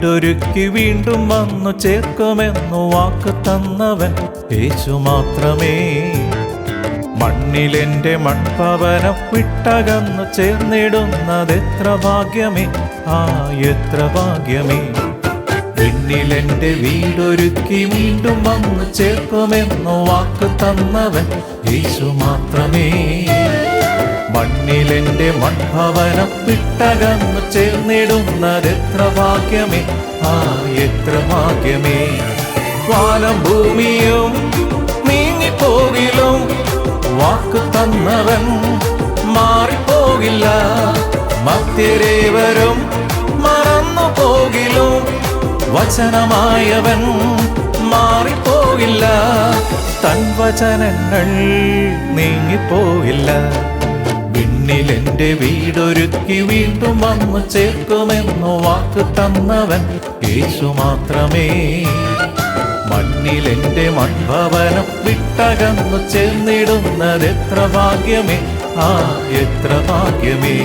വീടൊരുക്കി വീണ്ടും വന്നു ചേർക്കുമെന്നു വാക്ക് തന്നവൻ യേശു മാത്രമേ. മണ്ണിലെന്റെ മൺപവനം വിട്ടകന്നു ചേർന്നിടുന്നത് എത്ര ഭാഗ്യമേ? ആ എത്ര ഭാഗ്യമേ. പിന്നിലെന്റെ വീടൊരുക്കി വീണ്ടും വന്നു ചേർക്കുമെന്നു വാക്ക് തന്നവൻ യേശു മാത്രമേ. മണ്ണിലെന്റെ മൺഭവനം വിട്ടകന്നു ചേർന്നിടുന്നത് എത്ര ഭാഗ്യമേ? ആ എത്ര ഭാഗ്യമേ? വാനം ഭൂമിയും നീങ്ങിപ്പോകിലും വാക്ക് തന്നവൻ മാറിപ്പോകില്ല. മധ്യരേവരും മറന്നു പോകിലും വചനമായവൻ മാറിപ്പോകില്ല. തൻ വചനങ്ങൾ വിണ്ണിലെന്റെ വീടൊരുക്കി വീണ്ടും വന്നു ചേർക്കുമെന്നു വാക്ക് തന്നവൻ യേശു മാത്രമേ. മണ്ണിൽ എന്റെ മൺഭവനം വിട്ടകന്നു ചേർന്നിടുന്നത് എത്ര ഭാഗ്യമേ ആ എത്ര ഭാഗ്യമേ.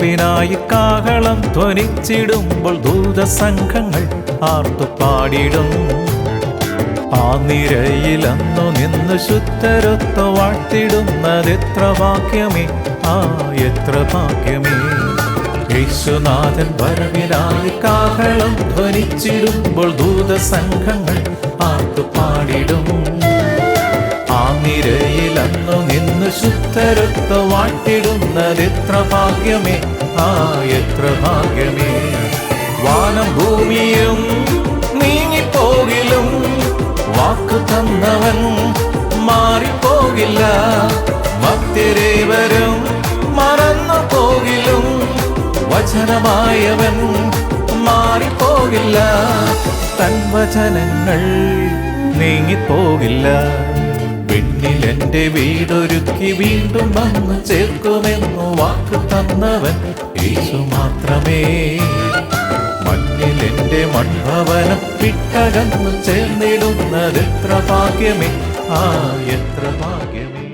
യേശുനാഥൻ കാഹളം ധ്വനിച്ചിടുമ്പോൾ ദൂതസംഘങ്ങൾ ആർത്തു പാടിടും. ആ നിരയിലന്നു നിന്ന് ശുദ്ധരൊത്ത് വാഴ്ത്തിടുന്നത് എത്ര ഭാഗ്യമേ ആ എത്ര ഭാഗ്യമേ. യേശുനാഥൻ വരവിനായി കാഹളം ധ്വനിച്ചിടുമ്പോൾ ദൂതസംഘങ്ങൾ ആർത്തു പാടിടും. ആ നിരയിലന്നു നിന്ന് ശുദ്ധരൊത്ത വാട്ടിടുന്നത് എത്ര ഭാഗ്യമേ? ആ എത്ര ഭാഗ്യമേ? വാനം ഭൂമിയും നീങ്ങിപ്പോകിലും വാക്ക് തന്നവൻ മാറിപ്പോകില്ല. ഭക്തിരേവരും മറന്നു പോകിലും വചനമായവൻ മാറിപ്പോകില്ല. തൻ വചനങ്ങൾ നീങ്ങിപ്പോകില്ല. എന്റെ വീടൊരുക്കി വീണ്ടും വന്നു ചേർക്കുമെന്നു വാക്ക് തന്നവൻ യേശു മാത്രമേ. മണ്ണിൽ എന്റെ മൺഭവനം വിട്ടകന്നു ചേർന്നിടുന്നത് എത്ര ഭാഗ്യമേ? ആ എത്ര ഭാഗ്യമേ.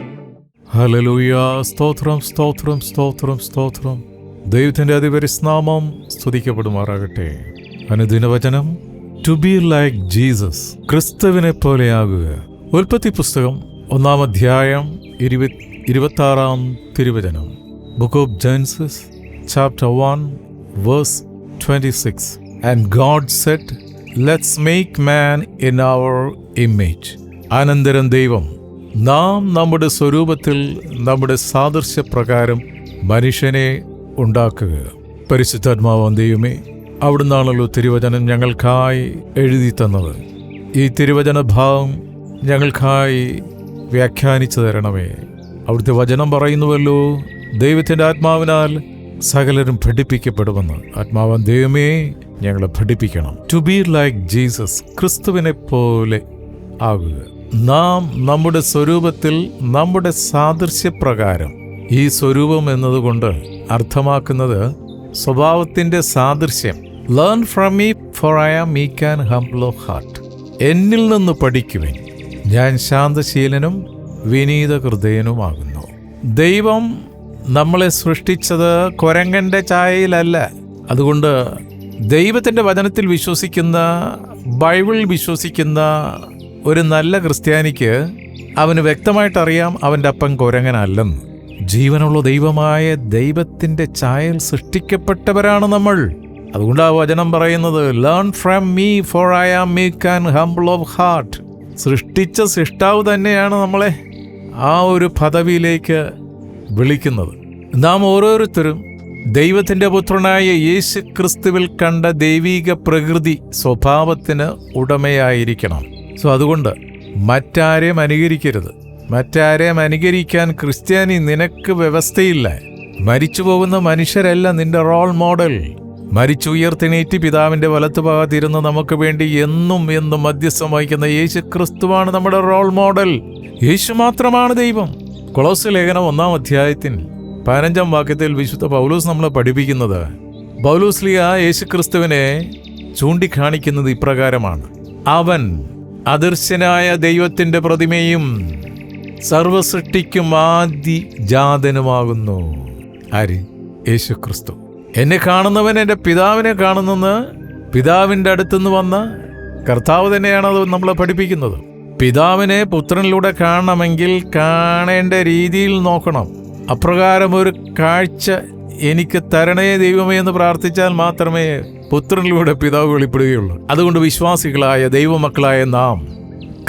ഹലലൂയ സ്തോത്രം സ്തോത്രം സ്തോത്രം സ്തോത്രം. ദൈവത്തിന്റെ അതിപരിസ്നാമം സ്തുതിക്കപ്പെടുമാറാകട്ടെ. അനുദിനവചനം ടു ബി ലൈക്ക് ജീസസ് ക്രിസ്തുവിനെ പോലെയാകുക ഉൽപ്പത്തി പുസ്തകം ഒന്നാം അധ്യായം ഇരുപത് ഇരുപത്തി ആറാം തിരുവചനം. Book of Genesis chapter one verse twenty six and God said let's make man in our image അനന്തരം ദൈവം നാം നമ്മുടെ സ്വരൂപത്തിൽ നമ്മുടെ സാദൃശ്യപ്രകാരം മനുഷ്യനെ ഉണ്ടാക്കുക. പരിശുദ്ധാത്മാവാം ദൈവമേ അവിടുന്നാണല്ലോ തിരുവചനം ഞങ്ങൾക്കായി എഴുതി തന്നത്. ഈ തിരുവചന ഭാവം ഞങ്ങൾക്കായി വ്യാഖ്യാനിച്ചു തരണമേ. അവിടുത്തെ വചനം പറയുന്നുവല്ലോ ദൈവത്തിന്റെ ആത്മാവിനാൽ സകലരും പഠിപ്പിക്കപ്പെടുമെന്ന്. ആത്മാവൻ ദൈവമേ ഞങ്ങളെ ഭടിപ്പിക്കണം ടു ബി ലൈക്ക് ജീസസ് ക്രിസ്തുവിനെ പോലെ ആകുക. നാം നമ്മുടെ സ്വരൂപത്തിൽ നമ്മുടെ സാദൃശ്യപ്രകാരം ഈ സ്വരൂപം എന്നതുകൊണ്ട് അർത്ഥമാക്കുന്നത് സ്വഭാവത്തിന്റെ സാദൃശ്യം. Learn from me for I am meek can ഹംബ്ലോ heart എന്നിൽ നിന്ന് പഠിക്കുവിൻ. ഞാൻ ശാന്തശീലനും വിനീത ഹൃദയനുമാകുന്നു ദൈവം നമ്മളെ സൃഷ്ടിച്ചത് കുരങ്ങന്റെ ചായയിലല്ല. അതുകൊണ്ട് ദൈവത്തിന്റെ വചനത്തിൽ വിശ്വസിക്കുന്ന ബൈബിൾ വിശ്വസിക്കുന്ന ഒരു നല്ല ക്രിസ്ത്യാനിക്ക് അവന് വ്യക്തമായിട്ട് അറിയാം അവന്റെ അപ്പൻ കുരങ്ങനല്ലെന്ന്. ജീവനുള്ള ദൈവമായ ദൈവത്തിന്റെ ചായൽ സൃഷ്ടിക്കപ്പെട്ടവരാണ് നമ്മൾ. അതുകൊണ്ട് ആ വചനം പറയുന്നത് learn from me for I am meek can humble of heart സൃഷ്ടിച്ച സൃഷ്ടാവ് തന്നെയാണ് നമ്മളെ ആ ഒരു പദവിയിലേക്ക് വിളിക്കുന്നത്. നാം ഓരോരുത്തരും ദൈവത്തിന്റെ പുത്രനായ യേശു ക്രിസ്തുവിൽ കണ്ട ദൈവീക പ്രകൃതി സ്വഭാവത്തിന് ഉടമയായിരിക്കണം. സോ അതുകൊണ്ട് മറ്റാരെയും അനുകരിക്കരുത്. മറ്റാരെയും അനുകരിക്കാൻ ക്രിസ്ത്യാനി നിനക്ക് വ്യവസ്ഥയില്ല. മരിച്ചു പോകുന്ന മനുഷ്യരല്ല നിന്റെ റോൾ മോഡൽ. മരിച്ചുയർത്തെണീറ്റ് പിതാവിന്റെ വലത്തുഭാഗത്തിരുന്ന് നമുക്ക് വേണ്ടി എന്നും എന്നും മധ്യസ്ഥം വഹിക്കുന്ന യേശു ക്രിസ്തുവാണ് നമ്മുടെ റോൾ മോഡൽ. യേശു മാത്രമാണ് ദൈവം. കൊളോസ് ലേഖനം ഒന്നാം അധ്യായത്തിൽ പതിനഞ്ചാം വാക്യത്തിൽ വിശുദ്ധ പൗലൂസ് നമ്മളെ പഠിപ്പിക്കുന്നത്. പൗലൂസ്ലിയ യേശു ക്രിസ്തുവിനെ ചൂണ്ടിക്കാണിക്കുന്നത് ഇപ്രകാരമാണ്. അവൻ അദൃശ്യനായ ദൈവത്തിന്റെ പ്രതിമയും സർവസൃഷ്ടിക്കും ആദ്യ ജാതനുമാകുന്നു ആര്? യേശു ക്രിസ്തു എന്നെ കാണുന്നവൻ എന്റെ പിതാവിനെ കാണുന്നെന്ന് പിതാവിന്റെ അടുത്തുനിന്ന് വന്ന കർത്താവ് തന്നെയാണ് അത് നമ്മളെ പഠിപ്പിക്കുന്നത്. പിതാവിനെ പുത്രനിലൂടെ കാണണമെങ്കിൽ കാണേണ്ട രീതിയിൽ നോക്കണം. അപ്രകാരം ഒരു കാഴ്ച എനിക്ക് തരണേ ദൈവമേ എന്ന് പ്രാർത്ഥിച്ചാൽ മാത്രമേ പുത്രനിലൂടെ പിതാവ് വെളിപ്പെടുകയുള്ളൂ. അതുകൊണ്ട് വിശ്വാസികളായ ദൈവമക്കളായ നാം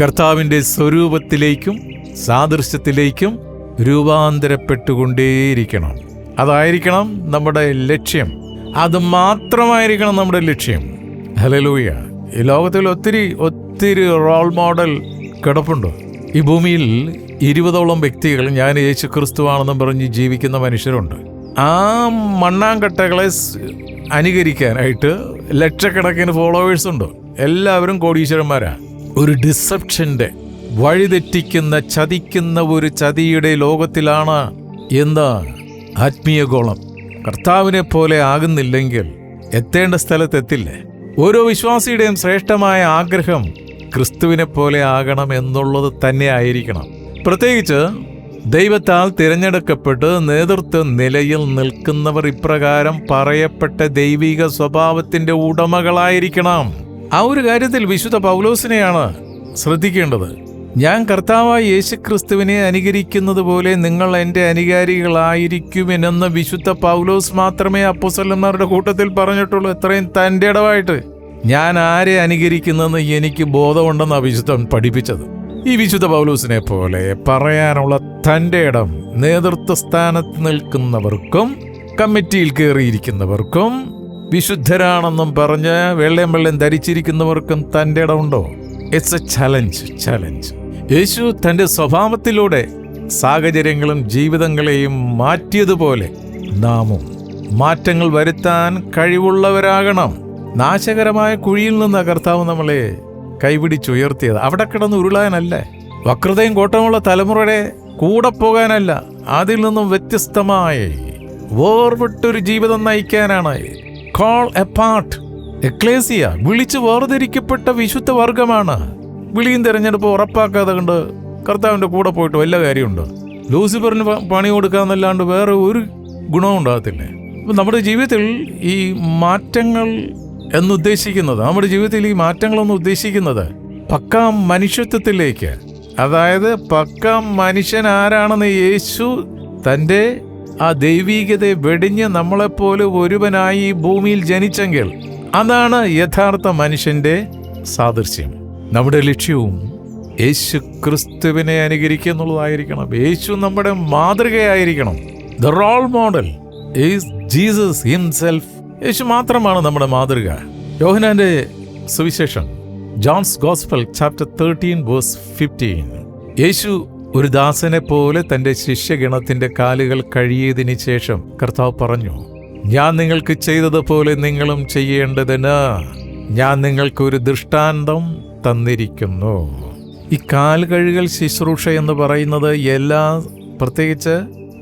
കർത്താവിന്റെ സ്വരൂപത്തിലേക്കും സാദൃശ്യത്തിലേക്കും രൂപാന്തരപ്പെട്ടുകൊണ്ടേയിരിക്കണം. അതായിരിക്കണം നമ്മുടെ ലക്ഷ്യം. അത് മാത്രമായിരിക്കണം നമ്മുടെ ലക്ഷ്യം. ഹലലൂയ ഈ ലോകത്തിൽ ഒത്തിരി ഒത്തിരി റോൾ മോഡൽ കിടപ്പുണ്ട്. ഈ ഭൂമിയിൽ ഇരുപതോളം വ്യക്തികൾ ഞാൻ യേശു ക്രിസ്തുവാണെന്നും പറഞ്ഞ് ജീവിക്കുന്ന മനുഷ്യരുണ്ട്. ആ മണ്ണാങ്കട്ടകളെ അനുകരിക്കാനായിട്ട് ലക്ഷക്കണക്കിന് ഫോളോവേഴ്സ് ഉണ്ട്. എല്ലാവരും കോടീശ്വരന്മാരാണ് ഒരു ഡിസപ്ഷന്റെ വഴിതെറ്റിക്കുന്ന ചതിക്കുന്ന ഒരു ചതിയുടെ ലോകത്തിലാണ്. എന്ന് ആത്മീയഗോളം. കർത്താവിനെ പോലെ ആകുന്നില്ലെങ്കിൽ എത്തേണ്ട സ്ഥലത്തെത്തില്ലേ? ഓരോ വിശ്വാസിയുടെയും ശ്രേഷ്ഠമായ ആഗ്രഹം ക്രിസ്തുവിനെ പോലെ ആകണം എന്നുള്ളത് തന്നെ ആയിരിക്കണം. പ്രത്യേകിച്ച് ദൈവത്താൽ തിരഞ്ഞെടുക്കപ്പെട്ട് നേതൃത്വ നിലയിൽ നിൽക്കുന്നവർ ഇപ്രകാരം പറയപ്പെട്ട ദൈവിക സ്വഭാവത്തിന്റെ ഉടമകളായിരിക്കണം. ആ ഒരു കാര്യത്തിൽ വിശുദ്ധ പൗലോസിനെയാണ് ശ്രദ്ധിക്കേണ്ടത്. ഞാൻ കർത്താവായ യേശുക്രിസ്തുവിനെ അനുകരിക്കുന്നത് പോലെ നിങ്ങൾ എന്റെ അനുകാരികളായിരിക്കുമെന്ന് വിശുദ്ധ പൗലോസ് മാത്രമേ അപ്പൊസല്ലന്മാരുടെ കൂട്ടത്തിൽ പറഞ്ഞിട്ടുള്ളൂ. എത്രയും തന്റെ ഇടവായിട്ട് ഞാൻ ആരെ അനുകരിക്കുന്നെന്ന് എനിക്ക് ബോധമുണ്ടെന്ന് വിശുദ്ധൻ പഠിപ്പിച്ചത്. ഈ വിശുദ്ധ പൗലൂസിനെ പോലെ പറയാനുള്ള തന്റെ ഇടം നേതൃത്വ സ്ഥാനത്ത് നിൽക്കുന്നവർക്കും കമ്മിറ്റിയിൽ കയറിയിരിക്കുന്നവർക്കും വിശുദ്ധരാണെന്നും പറഞ്ഞ് വെള്ളയും വെള്ളം ധരിച്ചിരിക്കുന്നവർക്കും തന്റെ ഇടമുണ്ടോ? ഇറ്റ്സ് എ ചലഞ്ച് ചലഞ്ച് യേശു തന്റെ സ്വഭാവത്തിലൂടെ സാഹചര്യങ്ങളും ജീവിതങ്ങളെയും മാറ്റിയതുപോലെ നാമും മാറ്റങ്ങൾ വരുത്താൻ കഴിവുള്ളവരാകണം. നാശകരമായ കുഴിയിൽ നിന്ന് കർത്താവ് നമ്മളെ കൈപിടിച്ചുയർത്തിയത്. അവിടെ കിടന്ന് ഉരുളാനല്ലേ? വക്രതയും കോട്ടമുള്ള തലമുറയുടെ കൂടെ പോകാനല്ല അതിൽ നിന്നും വ്യത്യസ്തമായി വേർപെട്ടൊരു ജീവിതം നയിക്കാനാണ്. കോൾ എ പാർട്ട് എക്ലേസിയ വിളിച്ചു വേർതിരിക്കപ്പെട്ട വിശുദ്ധ വർഗമാണ് വിളിയും തിരഞ്ഞെടുപ്പ് ഉറപ്പാക്കാതെ കണ്ട് കർത്താവിന്റെ കൂടെ പോയിട്ട് വല്ല കാര്യമുണ്ടോ? ലൂസിഫറിന് പണി കൊടുക്കാന്നല്ലാണ്ട് വേറെ ഒരു ഗുണവും ഉണ്ടാകത്തില്ലേ? നമ്മുടെ ജീവിതത്തിൽ ഈ മാറ്റങ്ങൾ എന്നുദ്ദേശിക്കുന്നത് നമ്മുടെ ജീവിതത്തിൽ ഈ മാറ്റങ്ങളെന്ന് ഉദ്ദേശിക്കുന്നത് പക്ക മനുഷ്യത്വത്തിലേക്ക്. അതായത് പക്ക മനുഷ്യൻ ആരാണെന്ന് യേശു തന്റെ ആ ദൈവീകതയെ വെടിഞ്ഞ് നമ്മളെപ്പോലെ ഒരുവനായി ഈ ഭൂമിയിൽ ജനിച്ചെങ്കിൽ അതാണ് യഥാർത്ഥ മനുഷ്യന്റെ സാദൃശ്യം. നമ്മുടെ ലക്ഷ്യവും യേശു ക്രിസ്തുവിനെ അനുകരിക്കുക എന്നുള്ളതായിരിക്കണം. യേശു നമ്മുടെ മാതൃകയായിരിക്കണം. The role model is Jesus himself യേശു മാത്രമാണ് നമ്മുടെ മാതൃക. യോഹനാന്റെ സുവിശേഷം John's gospel chapter thirteen verse fifteen യേശു ഒരു ദാസനെ പോലെ തന്റെ ശിഷ്യഗണത്തിന്റെ കാലുകൾ കഴിയതിനു ശേഷം കർത്താവ് പറഞ്ഞു ഞാൻ നിങ്ങൾക്ക് ചെയ്തതുപോലെ നിങ്ങളും ചെയ്യേണ്ടതിന് ഞാൻ നിങ്ങൾക്കൊരു ദൃഷ്ടാന്തം തന്നിരിക്കുന്നു. ഈ കാൽ കഴുകൽ ശുശ്രൂഷ എന്ന് പറയുന്നത് എല്ലാ പ്രത്യേകിച്ച്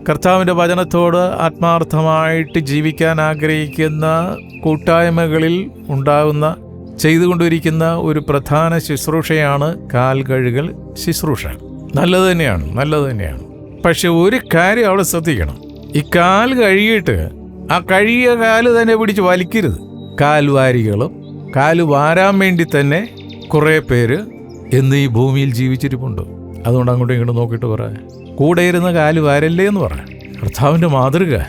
കർത്താവിന്റെ വചനത്തോട് ആത്മാർത്ഥമായിട്ട് ജീവിക്കാൻ ആഗ്രഹിക്കുന്ന കൂട്ടായ്മകളിൽ ഉണ്ടാകുന്ന ചെയ്തുകൊണ്ടിരിക്കുന്ന ഒരു പ്രധാന ശുശ്രൂഷയാണ് കാൽ കഴുകൽ ശുശ്രൂഷ. നല്ലത് തന്നെയാണ് നല്ലത് തന്നെയാണ്. പക്ഷെ ഒരു കാര്യം അവിടെ ശ്രദ്ധിക്കണം. ഈ കാൽ കഴുകിയിട്ട് ആ കഴുകിയ കാൽ തന്നെ പിടിച്ച് വലിക്കരുത്. കാൽവാരികളും കാൽ വാരാൻ വേണ്ടി തന്നെ കുറേ പേര് എന്ന് ഈ ഭൂമിയിൽ ജീവിച്ചിരിപ്പുണ്ട്. അതുകൊണ്ട് അങ്ങോട്ടും ഇങ്ങോട്ടും നോക്കിയിട്ട് പറയാം കൂടെ ഇരുന്ന കാൽ വാരല്ലേ എന്ന് പറ. കർത്താവിന്റെ മാതൃക.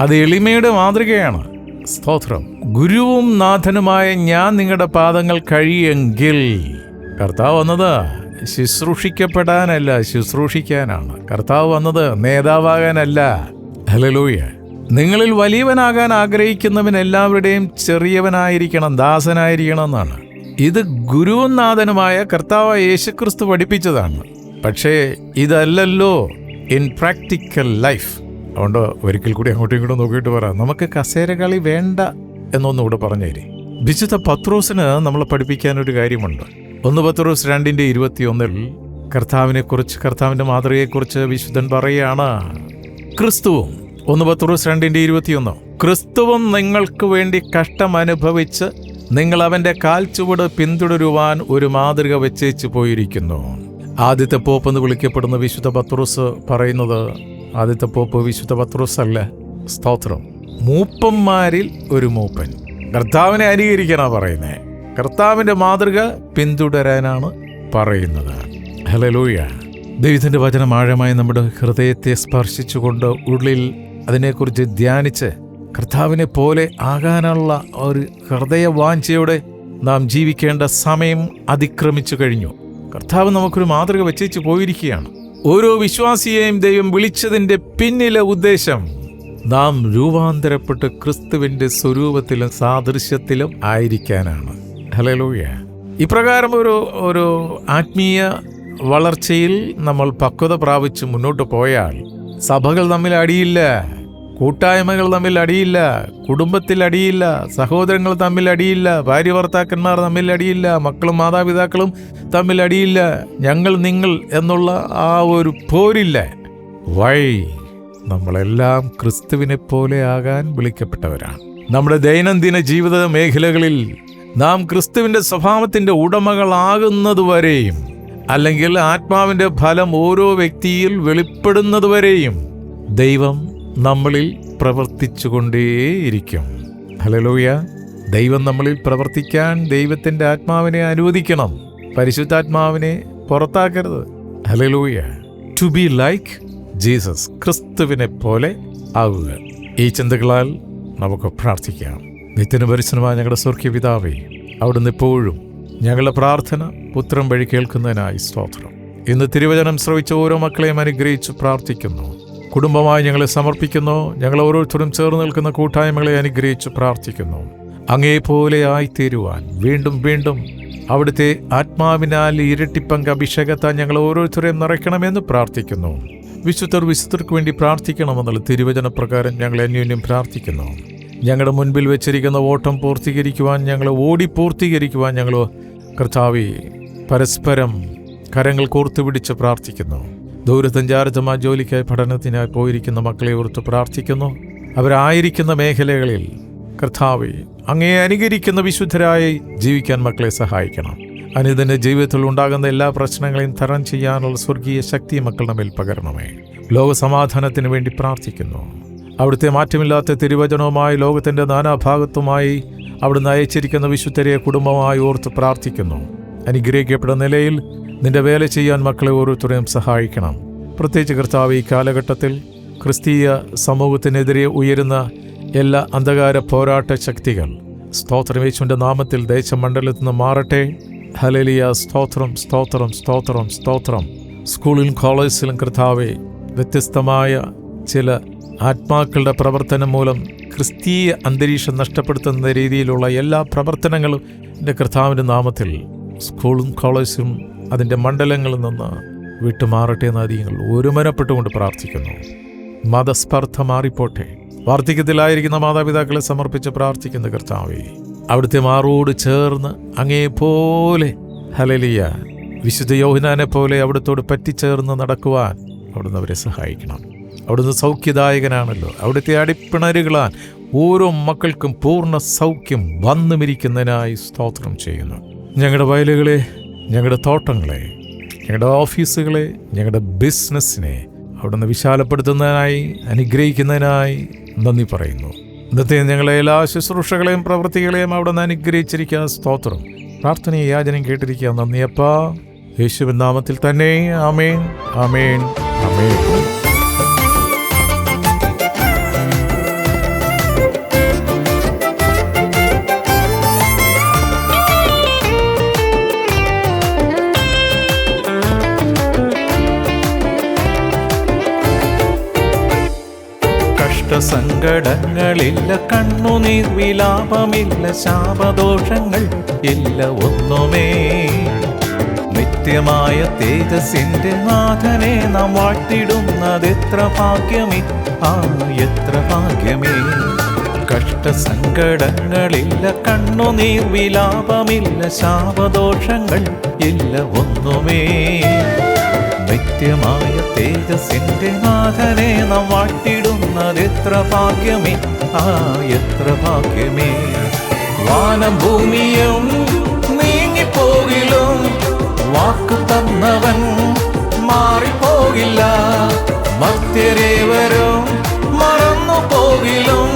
അത് എളിമയുടെ മാതൃകയാണ്. സ്തോത്രം. ഗുരുവും നാഥനുമായ ഞാൻ നിങ്ങളുടെ പാദങ്ങൾ കഴിയെങ്കിൽ. കർത്താവ് വന്നത് ശുശ്രൂഷിക്കപ്പെടാനല്ല ശുശ്രൂഷിക്കാനാണ്. കർത്താവ് വന്നത് നേതാവാകാനല്ല ഹലലൂയ നിങ്ങളിൽ വലിയവനാകാൻ ആഗ്രഹിക്കുന്നവൻ എല്ലാവരുടെയും ചെറിയവനായിരിക്കണം ദാസനായിരിക്കണം എന്നാണ്. ഇത് ഗുരുനാഥനുമായ കർത്താവ് യേശുക്രിസ്തു പഠിപ്പിച്ചതാണ്. പക്ഷേ ഇതല്ലല്ലോ ഇൻ പ്രാക്ടിക്കൽ ലൈഫ് അതുകൊണ്ട് ഒരിക്കൽ കൂടി അങ്ങോട്ടും ഇങ്ങോട്ടും നോക്കിയിട്ട് പറ നമുക്ക് കസേര കളി വേണ്ട എന്നൊന്നുകൂടെ തരി വിശുദ്ധ പത്രോസിന് നമ്മൾ പഠിപ്പിക്കാനൊരു കാര്യമുണ്ട്. ഒന്ന് പത്രോസ് രണ്ടിന്റെ ഇരുപത്തിയൊന്നിൽ കർത്താവിനെക്കുറിച്ച് കർത്താവിന്റെ മാതൃകയെക്കുറിച്ച് വിശുദ്ധൻ പറയുകയാണ് ക്രിസ്തുവും ഒന്ന് പത്രോസ് രണ്ടിന്റെ ഇരുപത്തിയൊന്നോ ക്രിസ്തുവും നിങ്ങൾക്ക് വേണ്ടി കഷ്ടം അനുഭവിച്ച് നിങ്ങൾ അവന്റെ കാൽച്ചുവട് പിന്തുടരുവാൻ ഒരു മാതൃക വെച്ചേച്ചു പോയിരിക്കുന്നു. ആദ്യത്തെ പോപ്പ് എന്ന് വിളിക്കപ്പെടുന്ന വിശുദ്ധ പത്രോസ് പറയുന്നത് ആദ്യത്തെ പോപ്പ് വിശുദ്ധ പത്രോസ് അല്ല സ്തോത്രം. മൂപ്പന്മാരിൽ ഒരു മൂപ്പൻ. കർത്താവിനെ അനുകരിക്കണ പറയുന്നത് കർത്താവിന്റെ മാതൃക പിന്തുടരാനാണ് പറയുന്നത്. ഹലലൂയ ദൈവത്തിന്റെ വചനം ആഴമായി നമ്മുടെ ഹൃദയത്തെ സ്പർശിച്ചുകൊണ്ട് ഉള്ളിൽ അതിനെക്കുറിച്ച് ധ്യാനിച്ച് കർത്താവിനെ പോലെ ആകാനുള്ള ഒരു ഹൃദയവാഞ്ചയോടെ നാം ജീവിക്കേണ്ട സമയം അതിക്രമിച്ചു കഴിഞ്ഞു. കർത്താവ് നമുക്കൊരു മാതൃക വെച്ചേച്ച് പോയിരിക്കുകയാണ്. ഓരോ വിശ്വാസിയെയും ദൈവം വിളിച്ചതിന്റെ പിന്നിലെ ഉദ്ദേശം നാം രൂപാന്തരപ്പെട്ട് ക്രിസ്തുവിന്റെ സ്വരൂപത്തിലും സാദൃശ്യത്തിലും ആയിരിക്കാനാണ്. ഹലലൂയ ഇപ്രകാരം ഒരു ഒരു ആത്മീയ വളർച്ചയിൽ നമ്മൾ പക്വത പ്രാപിച്ച് മുന്നോട്ട് പോയാൽ സഭകൾ തമ്മിൽ അടിയില്ല. കൂട്ടായ്മകൾ തമ്മിൽ അടിയില്ല കുടുംബത്തിൽ അടിയില്ല സഹോദരങ്ങൾ തമ്മിൽ അടിയില്ല ഭാര്യ ഭർത്താക്കന്മാർ തമ്മിൽ അടിയില്ല മക്കളും മാതാപിതാക്കളും തമ്മിൽ അടിയില്ല ഞങ്ങൾ നിങ്ങൾ എന്നുള്ള ആ ഒരു പോരില്ല. വൈ നമ്മളെല്ലാം ക്രിസ്തുവിനെ പോലെ ആകാൻ വിളിക്കപ്പെട്ടവരാണ്. നമ്മുടെ ദൈനംദിന ജീവിത മേഖലകളിൽ നാം ക്രിസ്തുവിന്റെ സ്വഭാവത്തിന്റെ ഉടമകളാകുന്നതുവരെയും അല്ലെങ്കിൽ ആത്മാവിന്റെ ഫലം ഓരോ വ്യക്തിയിൽ വെളിപ്പെടുന്നതുവരെയും ദൈവം നമ്മളിൽ പ്രവർത്തിച്ചുകൊണ്ടേയിരിക്കും. ഹലലോയ ദൈവം നമ്മളിൽ പ്രവർത്തിക്കാൻ ദൈവത്തിന്റെ ആത്മാവിനെ അനുവദിക്കണം. പരിശുദ്ധാത്മാവിനെ പുറത്താക്കരുത്. Hallelujah to be like Jesus ക്രിസ്തുവിനെ പോലെ ആവുക ഈ ചിന്തകളാൽ നമുക്ക് പ്രാർത്ഥിക്കാം. നിത്യന് പരിശ്രമമായ ഞങ്ങളുടെ സ്വർഗീയ പിതാവേ അവിടുന്ന് എപ്പോഴും ഞങ്ങളുടെ പ്രാർത്ഥന പുത്രം വഴി കേൾക്കുന്നതിനായി സ്തോത്രം. ഇന്ന് തിരുവചനം ശ്രവിച്ച ഓരോ മക്കളെയും അനുഗ്രഹിച്ച് പ്രാർത്ഥിക്കുന്നു. കുടുംബമായി ഞങ്ങളെ സമർപ്പിക്കുന്നു. ഞങ്ങൾ ഓരോരുത്തരും ചേർന്ന് നിൽക്കുന്ന കൂട്ടായ്മകളെ അനുഗ്രഹിച്ച് പ്രാർത്ഥിക്കുന്നു. അങ്ങേപോലെ ആയിത്തീരുവാൻ വീണ്ടും വീണ്ടും അവിടുത്തെ ആത്മാവിനാൽ ഇരട്ടിപ്പങ്ക് അഭിഷേകത്താൽ ഞങ്ങൾ ഓരോരുത്തരെയും നിറയ്ക്കണമെന്ന് പ്രാർത്ഥിക്കുന്നു. വിശുദ്ധർ വിശുദ്ധർക്ക് വേണ്ടി പ്രാർത്ഥിക്കണമെന്നുള്ള തിരുവചന പ്രകാരം ഞങ്ങൾ അന്യോന്യം പ്രാർത്ഥിക്കുന്നു. ഞങ്ങളുടെ മുൻപിൽ വെച്ചിരിക്കുന്ന ഓട്ടം പൂർത്തീകരിക്കുവാൻ ഞങ്ങൾ ഓടി പൂർത്തീകരിക്കുവാൻ ഞങ്ങൾ കർത്താവി പരസ്പരം കരങ്ങൾ കോർത്തു പിടിച്ച് പ്രാർത്ഥിക്കുന്നു. ദൂരസഞ്ചാരത്തും ആ ജോലിക്കായി പഠനത്തിനായി പോയിരിക്കുന്ന മക്കളെ ഓർത്ത് പ്രാർത്ഥിക്കുന്നു. അവരായിരിക്കുന്ന മേഖലകളിൽ കർത്താവെ അങ്ങേ അനുകരിക്കുന്ന വിശുദ്ധരായി ജീവിക്കാൻ മക്കളെ സഹായിക്കണം. അനിതന്റെ ജീവിതത്തിൽ ഉണ്ടാകുന്ന എല്ലാ പ്രശ്നങ്ങളെയും തരണം ചെയ്യാനുള്ള സ്വർഗീയ ശക്തി മക്കളുടെ മേൽ പകരണമേ. ലോകസമാധാനത്തിന് വേണ്ടി പ്രാർത്ഥിക്കുന്നു. അവിടുത്തെ മാറ്റമില്ലാത്ത തിരുവചനവുമായി ലോകത്തിന്റെ നാനാഭാഗത്തുമായി അവിടുന്ന് അയച്ചിരിക്കുന്ന വിശുദ്ധരെ കുടുംബമായി ഓർത്ത് പ്രാർത്ഥിക്കുന്നു. അനുഗ്രഹിക്കപ്പെടുന്ന നിലയിൽ നിന്റെ വേല ചെയ്യാൻ മക്കളെ ഓരോരുത്തരെയും സഹായിക്കണം. പ്രത്യേകിച്ച് കർത്താവ് ഈ കാലഘട്ടത്തിൽ ക്രിസ്തീയ സമൂഹത്തിനെതിരെ ഉയരുന്ന എല്ലാ അന്ധകാര പോരാട്ട ശക്തികൾ. സ്തോത്രം യേശുവിന്റെ നാമത്തിൽ ദേശമണ്ഡലത്തിൽ നിന്ന് മാറട്ടെ. ഹലലിയ സ്തോത്രം സ്തോത്രം സ്തോത്രം സ്തോത്രം. സ്കൂളിലും കോളേജിലും കർത്താവെ വ്യത്യസ്തമായ ചില ആത്മാക്കളുടെ പ്രവർത്തനം മൂലം ക്രിസ്തീയ അന്തരീക്ഷം നഷ്ടപ്പെടുത്തുന്ന രീതിയിലുള്ള എല്ലാ പ്രവർത്തനങ്ങളും എന്റെ കർത്താവിന്റെ നാമത്തിൽ സ്കൂളും കോളേജും അതിന്റെ മണ്ഡലങ്ങളിൽ നിന്ന് വിട്ടുമാറട്ടെ എന്ന് അധികങ്ങൾ ഒരുമനപ്പെട്ടുകൊണ്ട് പ്രാർത്ഥിക്കുന്നു. മതസ്പർദ്ധ മാറിപ്പോട്ടെ. വാർദ്ധക്യത്തിലായിരിക്കുന്ന മാതാപിതാക്കളെ സമർപ്പിച്ച് പ്രാർത്ഥിക്കുന്ന കർത്താവേ അവിടുത്തെ മാറോട് ചേർന്ന് അങ്ങേ പോലെ ഹലലിയ വിശുദ്ധ യോഹിനാനെ പോലെ അവിടുത്തോട് പറ്റിച്ചേർന്ന് നടക്കുവാൻ അവിടുന്ന് അവരെ സഹായിക്കണം. അവിടുന്ന് സൗഖ്യദായകനാണല്ലോ. അവിടുത്തെ അടിപ്പിണരുകളാൻ ഓരോ മക്കൾക്കും പൂർണ സൗഖ്യം വന്നുമിരിക്കുന്നതിനായി സ്തോത്രം ചെയ്യുന്നു. ഞങ്ങളുടെ വയലുകളെ ഞങ്ങളുടെ തോട്ടങ്ങളെ ഞങ്ങളുടെ ഓഫീസുകളെ ഞങ്ങളുടെ ബിസിനസ്സിനെ അവിടുന്ന് വിശാലപ്പെടുത്തുന്നതിനായി അനുഗ്രഹിക്കുന്നതിനായി നന്ദി പറയുന്നു. ഇന്നത്തെ ഞങ്ങളെ എല്ലാ ശുശ്രൂഷകളെയും പ്രവൃത്തികളെയും അവിടുന്ന് അനുഗ്രഹിച്ചിരിക്കുക സ്തോത്രം പ്രാർത്ഥനയും യാചനയും കേട്ടിരിക്കുക നന്ദിയപ്പാ. യേശുവിൻ നാമത്തിൽ തന്നെ ആമേൻ ആമേൻ ആമേൻ. കഷ്ടസങ്കടങ്ങളില്ല കണ്ണുനീർ വിലാപമില്ല ശാപദോഷങ്ങൾ ഇല്ല ഒന്നുമേ. നിത്യമായ തേജസിന്റെ നാഥനെ നാം വാഴ്ത്തിടുന്നത് എത്ര ഭാഗ്യമേ? ആ എത്ര ഭാഗ്യമേ? കഷ്ടസങ്കടങ്ങളില്ല കണ്ണുനീർ വിലാപമില്ല ശാപദോഷങ്ങൾ ഇല്ല ഒന്നുമേ. നിത്യമായ തേജസിന്റെ നാഥനെ നാം വാട്ടിടുന്നത് എത്ര ഭാഗ്യമേ? ആ എത്ര ഭാഗ്യമേ? വാനം ഭൂമിയും നീങ്ങിപ്പോകിലും വാക്ക് തന്നവൻ മാറിപ്പോകില്ല. ഭക്തരേവരും മറന്നു പോകിലും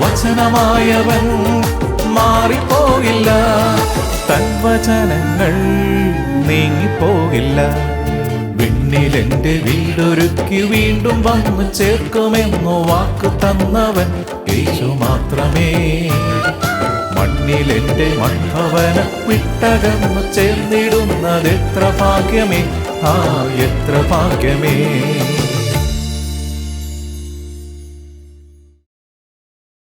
വചനമായവൻ മാറിപ്പോകില്ല. തൻ വചനങ്ങൾ നീങ്ങിപ്പോകില്ല. വിണ്ണിലെന്റെ വീടൊരുക്കി വീണ്ടും വന്നു ചേർക്കുമെന്നു വാക്ക് തന്നവൻ യേശു മാത്രമേ. മണ്ണിൽ എന്റെ മൺഭവന വിട്ടകന്നു ചേർന്നിടുന്നത് എത്ര ഭാഗ്യമേ? ആ എത്ര ഭാഗ്യമേ?